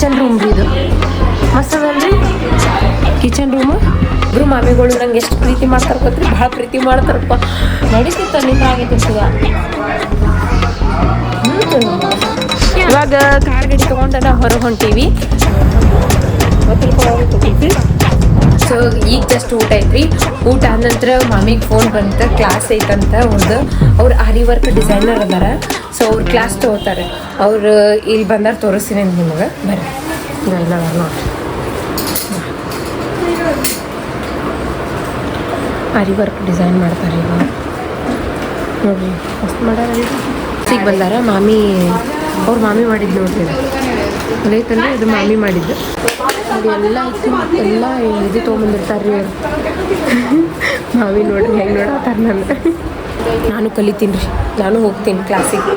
Kitchen room ರೀ ಇದು. ಮಸ್ತ್ ಅದಲ್ರಿ ಕಿಚನ್ ರೂಮ್ ಇಬ್ರು ಮಾಮಿಗಳು ನಂಗೆ ಎಷ್ಟು ಪ್ರೀತಿ ಮಾಡ್ತಾರ ಗೊತ್ತ್ರಿ? ಭಾಳ ಪ್ರೀತಿ ಮಾಡ್ತಾರಪ್ಪ. ನಡೀತಿತ್ತ ನಿಮ್ಮ ಆಗೈತಿ ಸುಗ ಇವಾಗ ಕಾರ್ ತಗೊಂಡ ನಾವು ಹೊರಗೆ ಹೊಂಟೀವಿ. ಸೊ ಈಗ ಜಸ್ಟ್ ಊಟ ಐತ್ರಿ. ಊಟ ಆದ ನಂತರ ಮಾಮಿಗೆ ಫೋನ್ ಬಂತ ಕ್ಲಾಸ್ ಐತಂತ ಒಂದು ಅವ್ರು ಆರಿ ವರ್ಕ್ ಡಿಸೈನರ್ ಅದಾರ. ಸೊ ಅವ್ರು ಕ್ಲಾಸ್ ತೊಗೋತಾರೆ. ಅವ್ರು ಇಲ್ಲಿ ಬಂದಾರ ತೋರಿಸ್ತೀನಿ ನಿಮಗೆ. ಬರ್ರಿ. ನೋಡ್ರಿ ಆರಿ ವರ್ಕ್ ಡಿಸೈನ್ ಮಾಡ್ತಾರೆ ಈಗ ನೋಡ್ರಿ ಮಸ್ತ್ ಮಾಡ್ಯಾರ ಈಗ ಬಂದಾರ, ಮಾಮಿ, ಅವ್ರ ಮಾಮಿ ಮಾಡಿದ್ದು ಅದೇ. ಅದೈತಲ್ರಿ ಇದು ಮಾಮಿ ಮಾಡಿದ್ದು. ನೋಡಿ ಎಲ್ಲ ಎಲ್ಲ ಇದು ತೊಗೊಂಬಂದಿರ್ತಾರೆ ರೀ ನಾವೇ ನೋಡ್ರಿ, ಹೆಂಗೆ ನೋಡತ್ತಾರ ನಾನು. ನಾನು ಕಲಿತೀನಿ ರೀ, ನಾನು ಹೋಗ್ತೀನಿ ಕ್ಲಾಸಿಗೆ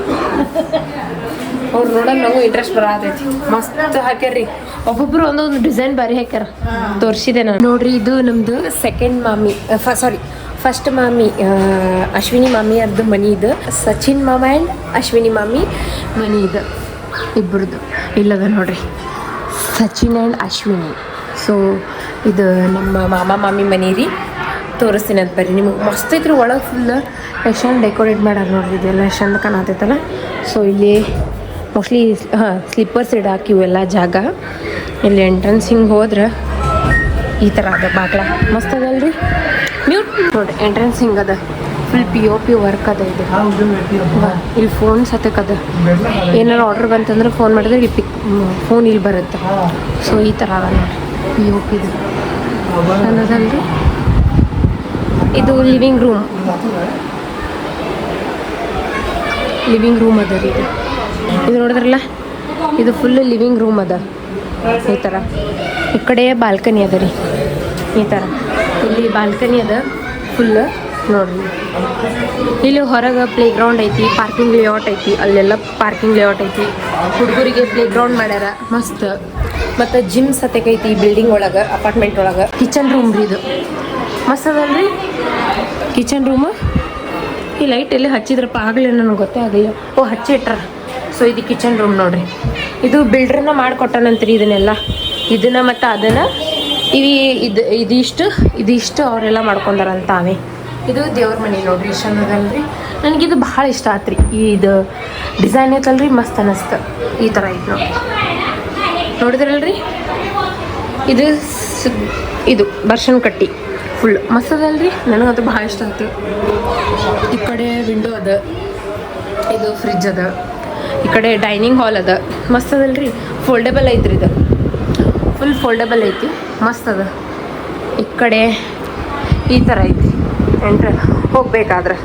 ಅವ್ರು ನೋಡೋಣ ನಂಗೂ ಇಂಟ್ರೆಸ್ಟ್ ಬರತೈತಿ. ಮಸ್ತ್ ಹಾಕ್ಯಾರ್ರಿ ಒಬ್ಬೊಬ್ರು ಒಂದೊಂದು ಡಿಸೈನ್ ಬಾರಿ ಹಾಕ್ಯಾರ. ತೋರಿಸಿದೆ ನಾನು. ನೋಡ್ರಿ, ಇದು ನಮ್ದು ಸೆಕೆಂಡ್ ಮಾಮಿ ಸಾರಿ ಫಸ್ಟ್ ಮಾಮಿ ಅಶ್ವಿನಿ ಮಾಮಿ ಅವ್ರದ್ದು ಮನಿ ಇದು. ಸಚಿನ್ ಮಾಮ ಆ್ಯಂಡ್ ಅಶ್ವಿನಿ ಮಾಮಿ ಮನಿ ಇದು ಇಬ್ಬರದು ಇಲ್ಲದ ನೋಡ್ರಿ. ಸಚಿನ್ ಆ್ಯಂಡ್ ಅಶ್ವಿನಿ. ಸೊ ಇದು ನಮ್ಮ ಮಾಮ, ಮಾಮಿ ಮನೆ ರೀ. ತೋರಿಸ್ತೀನಿ ಅಂತ ಬರ್ರಿ. ನಿಮಗೆ ಮಸ್ತ್ ಐತ್ರಿ, ಒಳಗೆ ಫುಲ್ ಎಷ್ಟು ಡೆಕೋರೇಟ್ ಮಾಡ್ಯಾರ ನೋಡ್ರಿ, ಇದೆಲ್ಲ ಎಷ್ಟು ಚಂದ ಕಾಣತೈತಲ್ಲ. ಸೊ ಇಲ್ಲಿ ಮೋಸ್ಟ್ಲಿ ಹಾಂ ಸ್ಲಿಪ್ಪರ್ಸ್ ಇಡಾಕಿ ಇವೆಲ್ಲ ಜಾಗ. ಇಲ್ಲಿ ಎಂಟ್ರೆನ್ಸ್ ಹಿಂಗೆ ಹೋದ್ರೆ ಈ ಥರ ಅದ ಬಾಗ್ಲ. ಮಸ್ತ್ ಅದಲ್ರಿ. ಮ್ಯೂಟ್ ನೋಡ್ರಿ ಎಂಟ್ರೆನ್ಸ್ ಹಿಂಗೆ ಅದ. Full P O P work ಅದ ಇದು. ಇಲ್ಲಿ ಫೋನ್ ಸತಕ್ ಅದ. ಏನಾರು ಆರ್ಡರ್ ಬಂತಂದ್ರೆ ಫೋನ್ ಮಾಡಿದ್ರೆ ಇಲ್ಲಿ ಪಿಕ್ ಫೋನ್ ಇಲ್ಲಿ ಬರುತ್ತೆ. ಸೊ ಈ ಥರ ಅದ ನೋಡ್ರಿ ಪಿ ಒ ಪಿದು ಅನ್ನೋದಲ್ರಿ. ಇದು ಲಿವಿಂಗ್ ರೂಮ್ ಲಿವಿಂಗ್ ರೂಮ್ ಅದ ರೀ ಇದು. ಇದು ನೋಡಿದ್ರಲ್ಲ? ಇದು ಫುಲ್ ಲಿವಿಂಗ್ ರೂಮ್ ಅದ. ಈ ಥರ ಈ ಕಡೆ ಬಾಲ್ಕನಿ ಅದ ರೀ. ಈ ಥರ ಇಲ್ಲಿ ಬಾಲ್ಕನಿ ಅದ. ಫುಲ್ ನೋಡ್ರಿ. ಇಲ್ಲಿ ಹೊರಗೆ ಪ್ಲೇ ಗ್ರೌಂಡ್ ಐತಿ ಪಾರ್ಕಿಂಗ್ ಲೇಔಟ್ ಐತಿ, ಅಲ್ಲೆಲ್ಲ ಪಾರ್ಕಿಂಗ್ ಲೇಔಟ್ ಐತಿ. ಹುಡುಗರಿಗೆ ಪ್ಲೇ ಗ್ರೌಂಡ್ ಮಾಡ್ಯಾರ, ಮಸ್ತ್. ಮತ್ತು ಜಿಮ್ ಸತೆಕ್ ಐತಿ ಬಿಲ್ಡಿಂಗ್ ಒಳಗೆ ಅಪಾರ್ಟ್ಮೆಂಟ್ ಒಳಗೆ. ಕಿಚನ್ ರೂಮ್ ರೀ ಇದು. ಮಸ್ತ್ ಅದಲ್ರಿ? ಕಿಚನ್ ರೂಮ್ ಈ ಲೈಟ್ ಎಲ್ಲಿ ಹಚ್ಚಿದ್ರಪ್ಪ, ಆಗಲಿ ನನಗೆ ಗೊತ್ತೇ ಆಗಲಿಲ್ಲ. ಓ, ಹಚ್ಚಿ ಇಟ್ರ. ಸೊ ಇದು ಕಿಚನ್ ರೂಮ್ ನೋಡ್ರಿ. ಇದು ಬಿಲ್ಡ್ರನ್ನ ಮಾಡಿಕೊಟ್ಟನಂತ್ರಿ ಇದನ್ನೆಲ್ಲ. ಇದನ್ನ ಮತ್ತು ಅದನ್ನು ಇವಿ ಇದು, ಇದಿಷ್ಟು ಇದಿಷ್ಟು ಅವರೆಲ್ಲ ಮಾಡ್ಕೊಂಡಾರಂತ ತಾವೇ ಇದು ದೇವ್ರ ಮನೆ ನೋಡ್ರಿ, ಇಷ್ಟ ನನಗಿದು ಭಾಳ ಇಷ್ಟ ಆತ್ರಿ. ಇದು ಡಿಸೈನ್ ಐತಲ್ರಿ, ಮಸ್ತ್ ಅನ್ನಿಸ್ತು ಈ ಥರ ಐತೆ ನೋಡಿ ನೋಡಿದ್ರಲ್ರಿ? ಇದು ಇದು ಬರ್ಷನ್ ಕಟ್ಟಿ. ಫುಲ್ ಮಸ್ತ್ ಅದಲ್ರಿ? ನನಗಂತೂ ಭಾಳ ಇಷ್ಟ ಆಯ್ತು ಈ ಕಡೆ ವಿಂಡೋ ಅದ. ಇದು ಫ್ರಿಜ್ ಅದ. ಈ ಕಡೆ ಡೈನಿಂಗ್ ಹಾಲ್ ಅದ. ಮಸ್ತ್ ಅದಲ್ರಿ? ಫೋಲ್ಡೇಬಲ್ ಐತ್ರಿ ಇದು. ಫುಲ್ ಫೋಲ್ಡೇಬಲ್ ಐತಿ. ಮಸ್ತ್ ಅದ. ಈ ಕಡೆ ಈ ಥರ ಐತಿ. ಎಂಟ್ರ ಹೋಗ್ಬೇಕಾದ್ರೆ.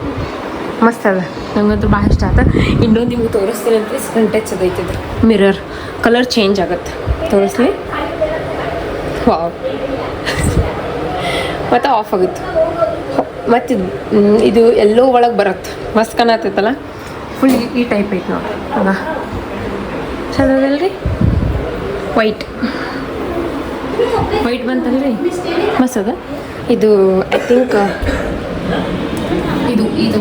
ಮಸ್ತ್ ಅದ ನಂಗಂತೂ ಭಾಳ ಇಷ್ಟ ಆತ. ಇನ್ನೊಂದು ನಿಮ್ಗೆ ತೋರಿಸ್ತೀನಿ ಅಂತ ಸ್ಕ್ರೀನ್ ಟಚ್ ಅದೈತಿ ಇದು ಮಿರರ್ ಕಲರ್ ಚೇಂಜ್ ಆಗತ್ತೆ. ತೋರಿಸ್ಲಿ. ವಾವ್ ಮತ್ತು ಆಫ್ ಆಗುತ್ತೆ. ಮತ್ತು ಇದು ಎಲ್ಲೋ ಒಳಗೆ ಬರುತ್ತೆ. ಮಸ್ತ್ ಕಾಣತ್ತೈತಲ್ಲ ಫುಲ್ ಈ ಟೈಪ್ ಐತೆ ನೋಡಿ. ಅದ ಚಂದದಲ್ರಿ? White white ಬಂತಲ್ರಿ? ಮಸ್ತ್ ಅದ. ಇದು ಐ ಥಿಂಕ್ ಇದು ಇದು.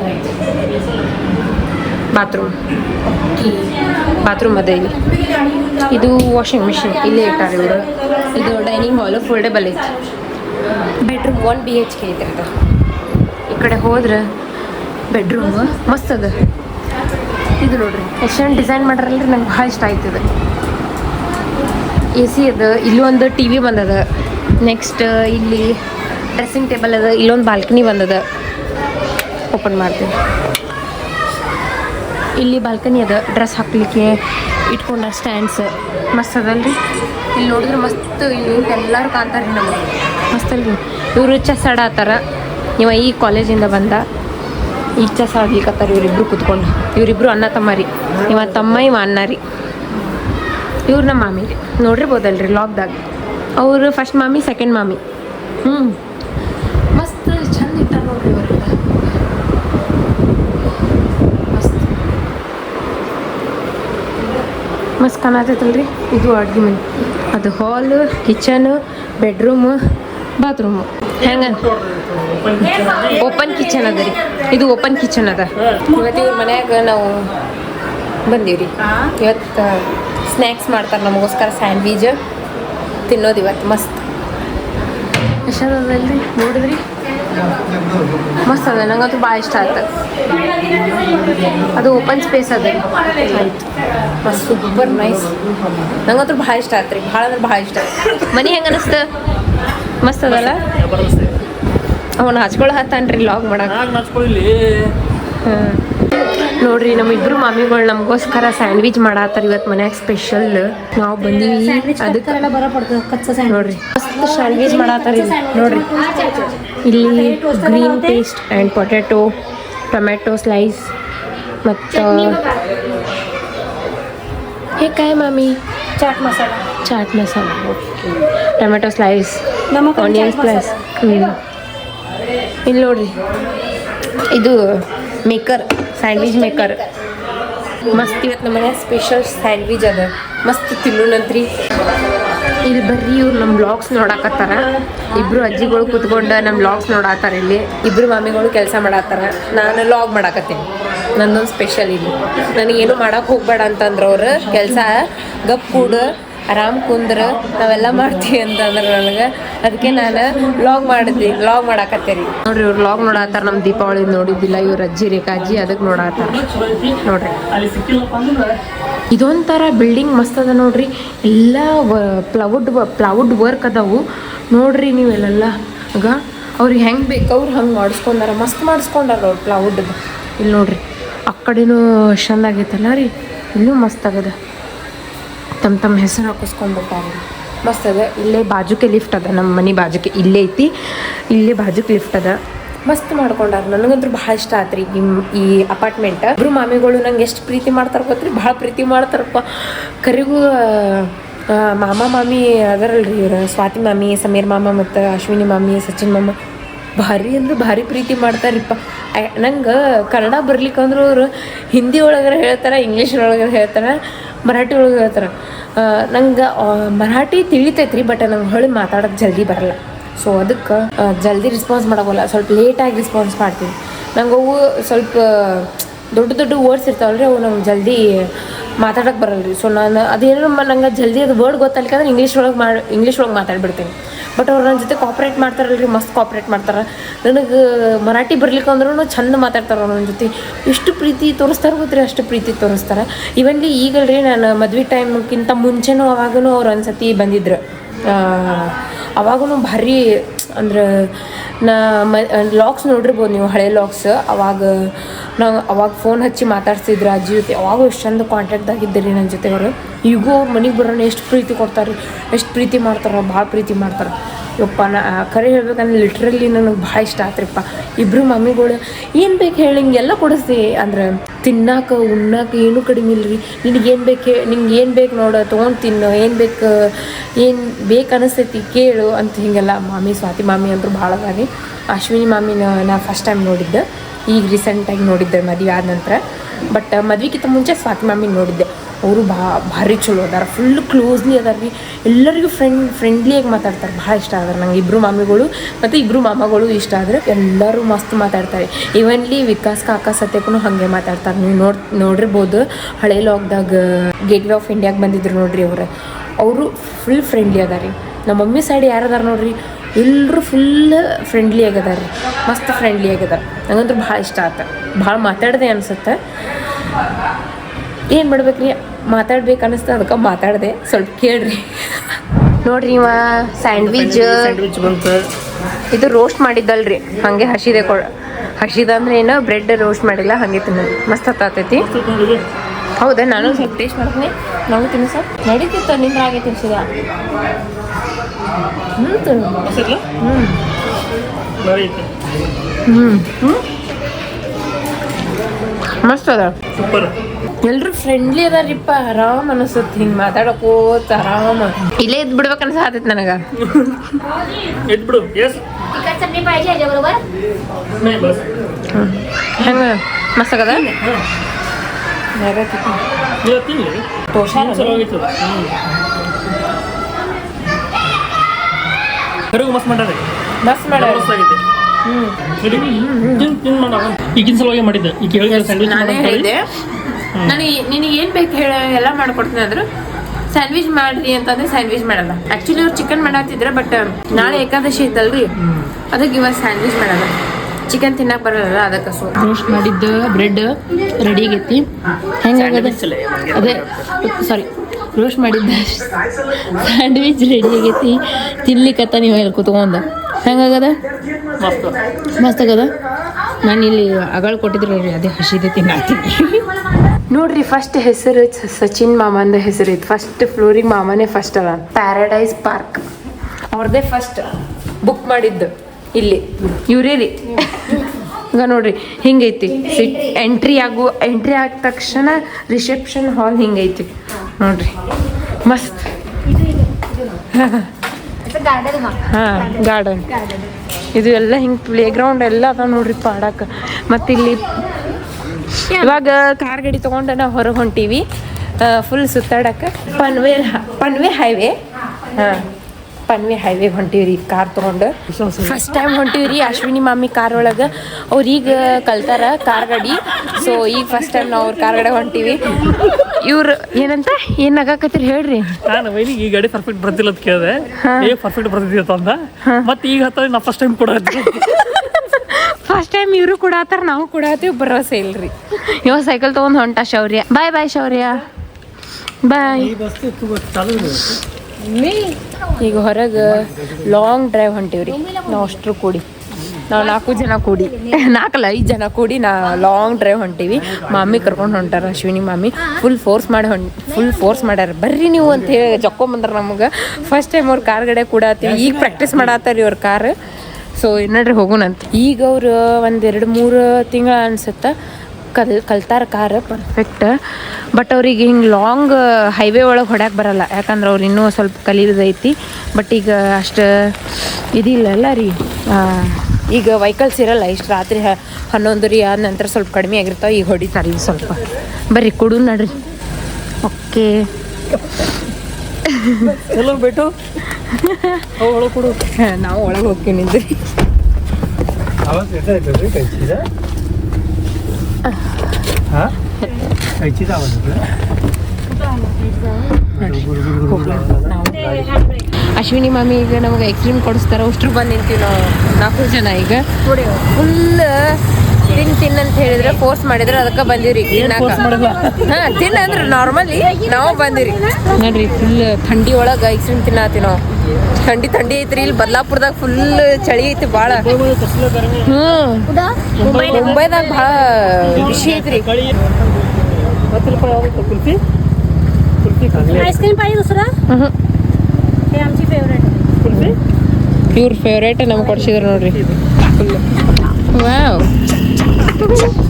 ಬಾತ್ರೂಮ್ ಬಾತ್ರೂಮ್ ಅದೇ ಇದು ವಾಷಿಂಗ್ ಮಿಷಿನ್ ಇಲ್ಲೇ ಇಟ್ಟಾರೆ ಇವರು. ಇದು ಡೈನಿಂಗ್ ಹಾಲು ಫೋಲ್ಡೇಬಲ್ ಐತಿ. Bedroom one B H K ಐತೆ ಈ ಕಡೆ ಹೋದ್ರೆ ಬೆಡ್ರೂಮ್ ಮಸ್ತ್ ಅದ. ಇದು ನೋಡ್ರಿ, ಎಷ್ಟು ಡಿಸೈನ್ ಮಾಡ್ರಲ್ರಿ ನಂಗೆ ಭಾಳ ಇಷ್ಟ ಆಯ್ತು ಇದು. ಎ ಸಿ ಅದ ಇಲ್ಲೊಂದು ಟಿ ವಿ ಬಂದದ. ನೆಕ್ಸ್ಟ್ ಇಲ್ಲಿ ಡ್ರೆಸ್ಸಿಂಗ್ ಟೇಬಲ್ ಅದ, ಇಲ್ಲೊಂದು ಬಾಲ್ಕನಿ ಬಂದದ. ಓಪನ್ ಮಾಡ್ತೀನಿ. ಇಲ್ಲಿ ಬಾಲ್ಕನಿ ಅದ ಡ್ರೆಸ್ ಹಾಕ್ಲಿಕ್ಕೆ ಇಟ್ಕೊಂಡ ಸ್ಟ್ಯಾಂಡ್ಸ್ ಮಸ್ತ್ ಅದಲ್ರಿ? ಇಲ್ಲಿ ನೋಡಿದ್ರೆ ಮಸ್ತ್ ಇಲ್ಲಿ ಎಲ್ಲರೂ ಕಾಣ್ತಾರೆ ನಮಗೆ. ಮಸ್ತ್ ಅಲ್ರಿ? ಇವರು ಚೆಸ್ ಆಡತ್ತಾರ ಇವ ಈ ಕಾಲೇಜಿಂದ ಬಂದ. ಈ ಚೆಸ್ ಆಡ್ಲಿಕ್ಕತ್ತಾರ ಇವರಿಬ್ರು ಕುತ್ಕೊಂಡು. ಇವರಿಬ್ರು ಅಣ್ಣ ತಮ್ಮ ರೀ ಇವ ತಮ್ಮ, ಇವ ಅಣ್ಣ ರೀ. ಇವ್ರು ನಮ್ಮ ಮಾಮಿ ರೀ. ನೋಡಿರ್ಬೋದಲ್ರಿ ಲಾಕ್ದಾಗ ಅವರು ಫಸ್ಟ್ ಮಾಮಿ ಸೆಕೆಂಡ್ ಮಾಮಿ. ಹ್ಞೂ ಮಸ್ತ್ ಚಂದ ಇತ್ತ ನೋಡ್ರಿ ಇವರೆಲ್ಲ ಮಸ್ತ್ ಮಸ್ತ್ ಕಾಣತೈತಲ್ರಿ. ಇದು ಅಡ್ಗೆ ಮನೆ ಅದು ಹಾಲ್ ಕಿಚನ್ ಬೆಡ್ರೂಮ್ ಬಾತ್ರೂಮು ಹೆಂಗ? ಓಪನ್ ಕಿಚನ್ ಅದ ರೀ. ಇದು ಓಪನ್ ಕಿಚನ್ ಅದ. ಇವತ್ತು ಇವ್ರ ಮನ್ಯಾಗ ನಾವು ಬಂದೀವ್ರಿ. ಇವತ್ತು ಸ್ನ್ಯಾಕ್ಸ್ ಮಾಡ್ತಾರೆ ನಮಗೋಸ್ಕರ ಸ್ಯಾಂಡ್ವಿಚ್ ತಿನ್ನೋದು ಇವತ್ತು ಮಸ್ತ್. ಎಷ್ಟದಲ್ರಿ ನೋಡಿದ್ರಿ? ಮಸ್ತ್ ಅದ ನಂಗಂತೂ ಭಾಳ ಇಷ್ಟ ಆಯ್ತು. ಅದು ಓಪನ್ ಸ್ಪೇಸ್ ಅದ. ಮಸ್ತ್ ಸೂಪರ್ ನೈಸ್ ನಂಗಂತೂ ಭಾಳ ಇಷ್ಟ ಆಯ್ತು ರೀ. ಭಾಳ ಅಂದ್ರೆ ಭಾಳ ಇಷ್ಟ ಮನೆ ಹೆಂಗೆ ಅನಿಸ್ತು? ಮಸ್ತ್ ಅದಲ್ಲ? ಅವನು ಹಚ್ಕೊಳ್ಳ ಹತ್ತಾನ್ರಿ ಲಾಗ್ ಮಾಡಕ್ಕೆ ನಾಲ್ಕು ಹ್ಞೂ. ನೋಡ್ರಿ ನಮ್ಮ ಇಬ್ರು ಮಾಮಿಗಳು ನಮಗೋಸ್ಕರ ಸ್ಯಾಂಡ್ವಿಚ್ ಮಾಡತ್ತಾರ ಇವತ್ತು ಮನ್ಯಾಗ ಸ್ಪೆಷಲ್ ನಾವು ಬಂದೀವಿ ಅದಕ್ಕೆ ನೋಡ್ರಿ ಮಸ್ತ್ ಸ್ಯಾಂಡ್ವಿಚ್ ಮಾಡತ್ತಾರ ನೋಡ್ರಿ ಇಲ್ಲಿ green paste and potato tomato slice ಮತ್ತು ಹೇ ಕಾಯ್ ಮಾಮಿ. Chaat masala. Chaat masala okay. Tomato slice onion slice ಹ್ಞೂ ಇಲ್ಲಿ ನೋಡ್ರಿ ಇದು ಮೇಕರ್ ಸ್ಯಾಂಡ್ವಿಚ್ ಮೇಕರ್ ಮಸ್ತ್ ಇವತ್ತು ನಮ್ಮ ಮನೆ ಸ್ಪೆಷಲ್ ಸ್ಯಾಂಡ್ವಿಚ್ ಅದ. ಮಸ್ತ್ ತಿನ್ನೋಣಂತ್ರಿ ಇಲ್ಲಿ ಬರ್ರಿ ಇವ್ರು ನಮ್ಮ ಬ್ಲಾಗ್ಸ್ ನೋಡಾಕತ್ತಾರ. ಇಬ್ರು ಅಜ್ಜಿಗಳು ಕುತ್ಕೊಂಡು ನಮ್ಮ ಬ್ಲಾಗ್ಸ್ ನೋಡಾತಾರ ಇಲ್ಲಿ. ಇಬ್ರು ಮಾಮಿಗಳು ಕೆಲಸ ಮಾಡಾತ್ತಾರ ನಾನು ಲಾಗ್ ಮಾಡಾಕತ್ತೀನಿ. ನಂದೊಂದು ಸ್ಪೆಷಲ್ ಇಲ್ಲಿ. ನನಗೇನು ಮಾಡಕ್ಕೆ ಹೋಗ್ಬೇಡ ಅಂತಂದ್ರೆ ಅವ್ರು ಕೆಲಸ ಗಪ್ ಕೂಡು. ಆರಾಮ್ ಕುಂದ್ರ, ನಾವೆಲ್ಲ ಮಾಡ್ತೀವಿ ಅಂತಂದ್ರೆ ನನಗೆ. ಅದಕ್ಕೆ ನಾನು ಲಾಗ್ ಮಾಡಿದ್ವಿ. ಲಾಗ್ ಮಾಡಾಕತ್ತೀರಿ. ನೋಡ್ರಿ, ಇವ್ರು ಲಾಗ್ ನೋಡತ್ತಾರ ನಮ್ಮ ದೀಪಾವಳಿ ನೋಡಿದ್ದಿಲ್ಲ, ಇವ್ರ ಅಜ್ಜಿ ರೇಖಾಜಿ ಅದಕ್ಕೆ ನೋಡಾತಾರ. ನೋಡ್ರಿ. ಇದೊಂಥರ ಬಿಲ್ಡಿಂಗ್ ಮಸ್ತ್ ಅದ ನೋಡ್ರಿ. ಎಲ್ಲ ಪ್ಲೌಡ್ ಪ್ಲೌಡ್ ವರ್ಕ್ ಅದಾವು. ನೋಡ್ರಿ ನೀವೆಲ್ಲ ಆಗ ಅವ್ರಿಗೆ ಹೆಂಗೆ ಬೇಕು, ಅವ್ರು ಹಂಗೆ ಮಾಡಿಸ್ಕೊಂಡಾರ. ಮಸ್ತ್ ಮಾಡಿಸ್ಕೊಂಡಾರ ಅವ್ರು ಪ್ಲೌಡ್ ಇಲ್ಲಿ ನೋಡ್ರಿ, ಆ ಕಡೆನೂ ಚಂದಾಗೈತಲ್ಲ ರೀ. ಇಲ್ಲೂ ಮಸ್ತ್ ಆಗದ. ತಮ್ಮ ತಮ್ಮ ಹೆಸರು ಹಾಕಿಸ್ಕೊಂಡ್ಬಿಟ್ಟಾರೆ ಮಸ್ತ್ ಅದ. ಇಲ್ಲೇ ಬಾಜುಕೆ ಲಿಫ್ಟ್ ಅದ. ನಮ್ಮ ಮನೆ ಬಾಜುಕೆ ಇಲ್ಲೇ ಐತಿ. ಇಲ್ಲೇ ಬಾಜುಕೆ ಲಿಫ್ಟ್ ಅದ. ಮಸ್ತ್ ಮಾಡ್ಕೊಂಡಾರ. ನನಗಂತೂ ಭಾಳ ಇಷ್ಟ ಆತ್ರಿ ಈ ಈ ಅಪಾರ್ಟ್ಮೆಂಟ್ ಇಬ್ರು ಮಾಮಿಗಳು ನಂಗೆ ಎಷ್ಟು ಪ್ರೀತಿ ಮಾಡ್ತಾರ ಗೊತ್ತ್ರಿ? ಭಾಳ ಪ್ರೀತಿ ಮಾಡ್ತಾರಪ್ಪ. ಕರಿಗೂ ಮಾಮಾ, ಮಾಮ ಅದರಲ್ರಿ ಇವ್ರು. ಸ್ವಾತಿ ಮಾಮಿ, ಸಮೀರ್ ಮಾಮ ಮತ್ತು ಅಶ್ವಿನಿ ಮಾಮಿ, ಸಚಿನ್ ಮಾಮ. ಭಾರಿ ಅಂದ್ರೆ ಭಾರಿ ಪ್ರೀತಿ ಮಾಡ್ತಾರಿಪ್ಪ. ನಂಗೆ ಕನ್ನಡ ಬರ್ಲಿಕ್ಕಂದ್ರೆ ಅವರು ಹಿಂದಿ ಒಳಗರೆ ಹೇಳ್ತಾರೆ ಇಂಗ್ಲೀಷ್ ಒಳಗರೆ ಹೇಳ್ತಾರೆ, ಮರಾಠಿ ಒಳಗೆ ಹೇಳ್ತಾರೆ. ನಂಗೆ ಮರಾಠಿ ತಿಳಿತೈತ್ರಿ ಬಟ್ ನಂಗೆ ಹೊಳಿ ಮಾತಾಡೋಕೆ ಜಲ್ದಿ ಬರಲ್ಲ. ಸೊ ಅದಕ್ಕೆ ಜಲ್ದಿ ರೆಸ್ಪಾನ್ಸ್ ಮಾಡೋಕ್ಕಲ್ಲ ಸ್ವಲ್ಪ ಲೇಟಾಗಿ ರೆಸ್ಪಾನ್ಸ್ ಮಾಡ್ತೀನಿ. ನಂಗೆ ಅವು ಸ್ವಲ್ಪ ದೊಡ್ಡ ದೊಡ್ಡ ವರ್ಡ್ಸ್ ಇರ್ತಾವಲ್ರಿ, ಅವು ನಮ್ಗೆ ಜಲ್ದಿ ಮಾತಾಡೋಕೆ ಬರಲ್ಲ ರೀ ಸೊ ನಾನು ಅದೇನೋ ನಂಗೆ ಜಲ್ದಿ ಅದು ವರ್ಡ್ ಗೊತ್ತಲಿಕ್ಕಂದ್ರೆ ಇಂಗ್ಲೀಷ್ ಒಳಗೆ ಮಾಡಿ ಇಂಗ್ಲೀಷ್ ಒಳಗೆ ಮಾತಾಡ್ಬಿಡ್ತೀನಿ. ಬಟ್ ಅವ್ರು ನನ್ನ ಜೊತೆ ಕಾಪ್ರೇಟ್ ಮಾಡ್ತಾರಲ್ರಿ, ಮಸ್ತ್ ಕಾಪ್ರೇಟ್ ಮಾಡ್ತಾರೆ. ನನಗೆ ಮರಾಠಿ ಬರ್ಲಿಕ್ಕೆ ಅಂದ್ರೂ ಚಂದ ಮಾತಾಡ್ತಾರೆ ಅವ್ರು ನನ್ನ ಜೊತೆ. ಎಷ್ಟು ಪ್ರೀತಿ ತೋರಿಸ್ತಾರೆ ಗೊತ್ತ್ರಿ, ಅಷ್ಟು ಪ್ರೀತಿ ತೋರಿಸ್ತಾರೆ. ಈವನ್ಲಿ ಈಗಲ್ರಿ ನಾನು ಮದ್ವೆ ಟೈಮ್ಗಿಂತ ಮುಂಚೆನೂ ಅವಾಗೂ ಅವ್ರು ಒಂದು ಸತಿ ಬಂದಿದ್ರು ಅವಾಗೂ ಭಾರಿ ಅಂದ್ರೆ ನಾ ಮ ಲಾಕ್ಸ್ ನೋಡಿರ್ಬೋದು ನೀವು, ಹಳೆ ಲಾಕ್ಸ್ ಅವಾಗ ನಾವು ಅವಾಗ ಫೋನ್ ಹಚ್ಚಿ ಮಾತಾಡ್ತಿದ್ರು ಅಜ್ಜಿ ಜೊತೆ. ಅವಾಗ ಎಷ್ಟು ಚಂದ ರೀ ನನ್ನ ಜೊತೆ ಅವರು ಈಗೂ ಅವ್ರ ಮನೆಗೆ ಬರೋಣ ಎಷ್ಟು ಪ್ರೀತಿ ಕೊಡ್ತಾರೆ, ಎಷ್ಟು ಪ್ರೀತಿ ಮಾಡ್ತಾರೆ, ಭಾಳ ಪ್ರೀತಿ ಮಾಡ್ತಾರೆ. ಯಪ್ಪ, ನಾ ಕರೆ ಹೇಳ್ಬೇಕಂದ್ರೆ ಲಿಟ್ರಲಿ ನನಗೆ ಭಾಳ ಇಷ್ಟ ಆತ್ರಿಪ್ಪ. ಇಬ್ಬರು ಮಮ್ಮಿಗಳು, ಏನು ಬೇಕು ಹೇಳಿ ಹಿಂಗೆಲ್ಲ ಕೊಡಿಸ್ತಿ ಅಂದ್ರೆ ತಿನ್ನಾಕ, ಉಣ್ಣಾಕ ಏನೂ ಕಡಿಮೆ ಇಲ್ರಿ. ನಿನಗೆ ಏನು ಬೇಕು ನಿಂಗೆ ಏನು ಬೇಕು ನೋಡು, ತೊಗೊಂಡು ತಿನ್ನು. ಏನು ಬೇಕು ಏನು ಬೇಕು ಅನಿಸ್ತೈತಿ ಕೇಳು ಅಂತ ಹಿಂಗೆಲ್ಲ ಮಾಮಿ, ಸ್ವಾತಿ ಮಾಮಿ ಅಂತೂ ಭಾಳ ಅದಾರಿ. ಅಶ್ವಿನಿ ಮಾಮಿನ ನಾ ಫಸ್ಟ್ ಟೈಮ್ ನೋಡಿದ್ದೆ. ಈಗ ರೀಸೆಂಟಾಗಿ ನೋಡಿದ್ದೆ ಮದುವೆ ಆದ ನಂತರ. ಬಟ್ ಮದ್ವೆಗಿಂತ ಮುಂಚೆ ಸ್ವಾತಿ ಮ್ಯಾಮಿಗೆ ನೋಡಿದ್ದೆ. ಅವರು ಭಾ ಭಾರಿ ಚಲೋ ಅದಾರ. ಫುಲ್ ಕ್ಲೋಸ್ಲಿ ಅದಾರ ರೀ. ಎಲ್ಲರಿಗೂ ಫ್ರೆಂಡ್ ಫ್ರೆಂಡ್ಲಿಯಾಗಿ ಮಾತಾಡ್ತಾರೆ. ಭಾಳ ಇಷ್ಟ ಆದ್ರೆ ನಂಗೆ ಇಬ್ಬರು ಮಾಮಿಗಳು ಮತ್ತು ಇಬ್ಬರು ಮಾಮಗಳು ಇಷ್ಟ ಆದರೆ ಎಲ್ಲರೂ ಮಸ್ತ್ ಮಾತಾಡ್ತಾರೆ. ಈವನ್ಲಿ ವಿಕಾಸ್ ಕಾಕ ಸತ್ಯಕ್ಕೂ ಹಾಗೆ ಮಾತಾಡ್ತಾರೆ. ನೀವು ನೋಡ್, ನೋಡಿರ್ಬೋದು. ಹಳೆ ಲಾಕ್ದಾಗ ಗೇಟ್ ವೇ ಆಫ್ ಇಂಡಿಯಾಗೆ ಬಂದಿದ್ರು ನೋಡ್ರಿ ಅವರು. ಅವರು ಫುಲ್ ಫ್ರೆಂಡ್ಲಿ ಅದಾರ ನಮ್ಮ ಮಮ್ಮಿ ಸೈಡ್ ಯಾರು ಅದಾರ ನೋಡ್ರಿ? ಎಲ್ಲರೂ ಫುಲ್ ಫ್ರೆಂಡ್ಲಿ ರೀ. ಮಸ್ತ್ ಫ್ರೆಂಡ್ಲಿ ಆಗ್ಯದಾರ ನಂಗಂತೂ ಭಾಳ ಇಷ್ಟ ಆತ. ಭಾಳ ಮಾತಾಡಿದೆ ಅನಿಸುತ್ತೆ. ಏನು ಮಾಡ್ಬೇಕ್ರಿ? ಮಾತಾಡ್ಬೇಕು ಅನಿಸ್ತು ಅದಕ್ಕೆ ಮಾತಾಡಿದೆ. ಸ್ವಲ್ಪ ಕೇಳ್ರಿ. ನೋಡ್ರಿ ಇವ ಸ್ಯಾಂಡ್ವಿಚ್ ಸ್ಯಾಂಡ್ವಿಚ್ ಬಂತು. ಇದು ರೋಸ್ಟ್ ಮಾಡಿದ್ದಲ್ರಿ. ಹಾಗೆ ಹಸಿದೆ ಕೊಡ ಹಸಿದ ಅಂದ್ರೆ ಏನು ಬ್ರೆಡ್ ರೋಸ್ಟ್ ಮಾಡಿಲ್ಲ ಹಾಗೆ ತಿನ್ನೋದು. ಮಸ್ತ್ ಹತ್ತಾತೈತಿ ಹೌದಾ? ನಾನು ಸ್ವಲ್ಪ ಟೇಸ್ಟ್ ಮಾಡ್ತೀನಿ. ನಾವು ತಿನ್ನು ಸರ್. ನಡೀತಿತ್ತು ನಿಂದ್ರ ಹಾಗೆ ತಿನ್ಸಿದ. ಹ್ಞೂ ಹ್ಞೂ ಹ್ಞೂ ಮಸ್ತ್ ಅದ. ಸೂಪರ್. ಎಲ್ರು ಫ್ರೆಂಡ್ಲಿ ಅದಾರಿಪ್ಪ ಆರಾಮ್ ಅನಿಸುತ್ತೆ. ಹಿಂಗ್ ಮಾತಾಡಕೋತ ಆರಾಮ. ಇಲ್ಲೇ ಇದ್ ಬಿಡ್ಬೇಕು ಅನ್ಸಾತೈತ್ ನನಗ. ಎದ್ ಬಿಡು ಎಸ್ ಹೆಂಗ? ಮಸ್ತ್ ಆಗದ? ಮಸ್ತ್ ಮಾಡ್ಯಾರ ಮಸ್ತ್ ಸರಿ ತಿನ್ ಮಾಡ ಈಗಿನ ಸಲುವಾಗಿ ಮಾಡಿದ್ದೆ. ಈಗ ಹೇಳಿದ್ರೆ ಸ್ಯಾಂಡ್ವಿಚ್ ನಾನೇ ಹೇಳಿದೆ ನನಗೆ ನಿನಗೆ ಏನು ಬೇಕು ಹೇಳ ಎಲ್ಲ ಮಾಡ್ಕೊಡ್ತೀನಿ ಅಂದ್ರೆ ಸ್ಯಾಂಡ್ವಿಚ್ ಮಾಡ್ರಿ ಅಂತಂದ್ರೆ ಸ್ಯಾಂಡ್ವಿಚ್ ಮಾಡಲ್ಲ ಆಕ್ಚುಲಿ ಅವ್ರು ಚಿಕನ್ ಮಾಡತ್ತಿದ್ರೆ ಬಟ್ ನಾಳೆ ಏಕಾದಶಿ ಐತಲ್ರಿ ಅದಕ್ಕೆ ಇವತ್ತು ಸ್ಯಾಂಡ್ವಿಚ್ ಮಾಡಲ್ಲ ಚಿಕನ್ ತಿನ್ನಕ್ ಬರಲ್ಲ ಅದಕ್ಕೆ ಸೊ ರೋಸ್ಟ್ ಮಾಡಿದ್ದ ಬ್ರೆಡ್ ರೆಡಿ ಆಗೈತಿ. ಹೆಂಗಾಗದ ಅದೇ ಸಾರಿ ರೋಸ್ಟ್ ಮಾಡಿದ್ದ ಸ್ಯಾಂಡ್ವಿಚ್ ರೆಡಿ ಆಗೈತಿ ತಿನ್ಲಿಕ್ಕತ್ತ ನೀವು ಹೇಳಿ ಕುತ್ಕೊಂಡ ಹೆಂಗಾಗದ? ಮಸ್ತ್. ಆಗದ ನಾನು ಇಲ್ಲಿ ಅಗಳು ನೋಡ್ರಿ, ಅದೇ ಹಸಿದೆ ತಿನ್ನಾತೀನಿ. ನೋಡ್ರಿ ಫಸ್ಟ್ ಹೆಸರು ಸಚಿನ್ ಮಾಮಂದ ಹೆಸರು ಇತ್ತು. ಫಸ್ಟ್ ಫ್ಲೋರಿಗೆ ಮಾಮನೇ ಫಸ್ಟ್ ಅದ ಪ್ಯಾರಡೈಸ್ ಪಾರ್ಕ್ ಅವ್ರದೇ ಫಸ್ಟ್ ಬುಕ್ ಮಾಡಿದ್ದು ಇಲ್ಲಿ. ಇವರೇ ರೀ. ಈಗ ನೋಡ್ರಿ, ಹಿಂಗೈತಿ. ಎಂಟ್ರಿ ಆಗು ಎಂಟ್ರಿ ಆದ ತಕ್ಷಣ ರಿಸೆಪ್ಷನ್ ಹಾಲ್ ಹಿಂಗೈತಿ. ನೋಡ್ರಿ. ಮಸ್ತ್. ಹಾಂ ಗಾರ್ಡನ್ ಇದು ಎಲ್ಲ ಹಿಂಗೆ ಪ್ಲೇ ಗ್ರೌಂಡ್ ಎಲ್ಲ ಅದ ನೋಡ್ರಿ ಪಾಡಕ್ಕೆ ಮತ್ತು ಇಲ್ಲಿ ಇವಾಗ ಕಾರ್ ಗಾಡಿ ತೊಗೊಂಡು ನಾವು ಹೊರಗೆ ಹೊಂಟೀವಿ. ಫುಲ್ ಸುತ್ತಾಡಕ್ಕೆ ಪನ್ವೇ ಪನ್ವೆ ಹೈವೇ ಹಾಂ ಪನ್ವೆ ಹೈವೇಗೆ ಹೊಂಟೀವಿ ರೀ ಕಾರ್ ತೊಗೊಂಡು. ಫಸ್ಟ್ ಟೈಮ್ ಹೊಂಟೀವಿ ರೀ ಅಶ್ವಿನಿ ಮಾಮಿ ಕಾರ್ ಒಳಗೆ. ಅವ್ರು ಈಗ ಕಲ್ತಾರ ಕಾರ್ ಗಾಡಿ. ಸೊ ಈಗ ಫಸ್ಟ್ ಟೈಮ್ ನಾವು ಅವ್ರ ಕಾರ್ ಗಡೆ ಹೊಂಟೀವಿ. ಇವ್ರು ಏನಂತ? ಏನು ಆಗಾಕತ್ತೀರಿ ಹೇಳ್ರಿ. ನಾನು ವೈನಿ ಈ ಗಾಡಿ ಪರ್ಫೆಕ್ಟ್ ಬರ್ತಿಲ್ಲ ಅಂತ ಕೇಳಿದೆ. ಏ ಪರ್ಫೆಕ್ಟ್ ಬರ್ತಿದ್ದೆ ಅಂದ ಮತ್ತೆ ಈಗ ಹತ್ತ ನಾ ಫಸ್ಟ್ ಟೈಮ್ ಕೂಡ ಫಸ್ಟ್ ಟೈಮ್ ಇವರು ಆತಾರ ನಾವು ಕೊಡಾತೀವಿ ಭರವಸೆ ಇಲ್ರಿ. ಇವ ಸೈಕಲ್ ತೊಗೊಂಡು ಹೊಂಟ ಶೌರ್ಯ. ಬಾಯ್ ಬಾಯ್ ಶೌರ್ಯ. ಬಾಯ್ ಈಗ ಹೊರಗೆ ಲಾಂಗ್ ಡ್ರೈವ್ ಹೊಂಟೀವ್ರಿ. ನಾವು ಅಷ್ಟರು ಕೂಡಿ. ನಾವು ನಾಲ್ಕು ಜನ ಕೂಡಿ. ನಾಲ್ಕಲ್ಲ, ಐದು ಜನ ಕೂಡಿ ನಾ ಲಾಂಗ್ ಡ್ರೈವ್ ಹೊಂಟೀವಿ. ಮಮ್ಮಿ ಕರ್ಕೊಂಡು ಹೊಂಟಾರ, ಅಶ್ವಿನಿ ಮಾಮಿ ಫುಲ್ ಫೋರ್ಸ್ ಮಾಡಿ ಹೊಂ ಫುಲ್ ಫೋರ್ಸ್ ಮಾಡ್ಯಾರ. ಬರ್ರಿ ನೀವು ಅಂತ ಹೇಳಿ ಜಕ್ಕೊಂಬಂದ್ರ ನಮಗೆ. ಫಸ್ಟ್ ಟೈಮ್ ಅವ್ರ ಕಾರ್ ಗಡೆ ಕೂಡಾತೀವಿ. ಈಗ ಪ್ರಾಕ್ಟೀಸ್ ಮಾಡತ್ತಾರ ಇವ್ರ ಕಾರ್. ಸೊ ಇನ್ನಡ್ರಿ ಹೋಗೋಣಂತ. ಈಗ ಅವರು ಒಂದು ಎರಡು ಮೂರು ತಿಂಗಳ ಅನ್ಸುತ್ತೆ. ಕಲ್ ಕಲ್ತಾರ ಕಾರ್ ಪರ್ಫೆಕ್ಟ್ ಬಟ್ ಅವ್ರಿಗೆ ಹಿಂಗೆ ಲಾಂಗ್ ಹೈವೇ ಒಳಗೆ ಹೊಡ್ಯಾಕೆ ಬರಲ್ಲ. ಯಾಕಂದ್ರೆ ಅವ್ರು ಇನ್ನೂ ಸ್ವಲ್ಪ ಕಲಿಯೋದೈತಿ. ಬಟ್ ಈಗ ಅಷ್ಟು ಇದಿಲ್ಲಲ್ಲ ರೀ. ಈಗ ವೆಹಿಕಲ್ಸ್ ಇರಲ್ಲ. ಇಷ್ಟು ರಾತ್ರಿ ಹ ಹನ್ನೊಂದು ರೀ ಆದ ನಂತರ ಸ್ವಲ್ಪ ಕಡಿಮೆ ಆಗಿರ್ತಾವೆ. ಈಗ ಹೊಡಿತಾರೆ ಈಗ ಸ್ವಲ್ಪ. ಬರ್ರಿ ಕೊಡು ನಡ್ರಿ. ಓಕೆ ಎಲ್ಲೋ ಬಿಟ್ಟು? ಒಳಗೆ ಕೊಡು. ನಾವು ಒಳಗೆ ಹೋಗ್ತೀನಿ हा कैचीचा आवाज ಅಶ್ವಿನಿ ಮಾಮಿ ಈಗ ನಮಗೆ ಎಕ್ಸ್ಟ್ರೀಮ್ ಕೊಡಿಸ್ತಾರ ಅಷ್ಟ್ರು ಬಂದು ನಿಂತೀವಿ ನಾವು ನಾಲ್ಕು ಜನ ಈಗ ಫುಲ್ ತಿನ್ ತಿನ್ ಅಂತ ಹೇಳಿದ್ರೆ ಫೋರ್ಸ್ ಮಾಡಿದ್ರೆ ಅದಕ್ಕೆ ಬಂದಿರಿ ತಿನ್ನಾಕ ಹಾ ತಿನ್ನ ಅಂದ್ರೆ ನಾರ್ಮಲಿ ನಾವು ಬಂದಿರಿ ನೋಡ್ರಿ ಫುಲ್ ಥಂಡಿ ಒಳಗ ಐಸ್ ಕ್ರೀಮ್ ತಿನ್ನಾತಿ ನಾವು. ಥಂಡಿ ಥಂಡಿ ಐತ್ರಿ ಇಲ್ಲಿ ಬದ್ಲಾಪುರದಾಗ ಫುಲ್ ಚಳಿ ಐತಿ ಬಾಳ. ಹ್ಮ್. ಮುಂಬೈದಾಗ ಭಾಳ ಖುಷಿ ಐತ್ರಿ. ಐಸ್ ಕ್ರೀಮ್ ಪಾಯಿ ದೂಸರಾ ಹ್ಮ್ ಇವ್ರ ಫೇವ್ರೇಟ್ ನಮ್ಗೆ ಕೊಡ್ಸಿದ್ರು ನೋಡ್ರಿ. Wow Chao.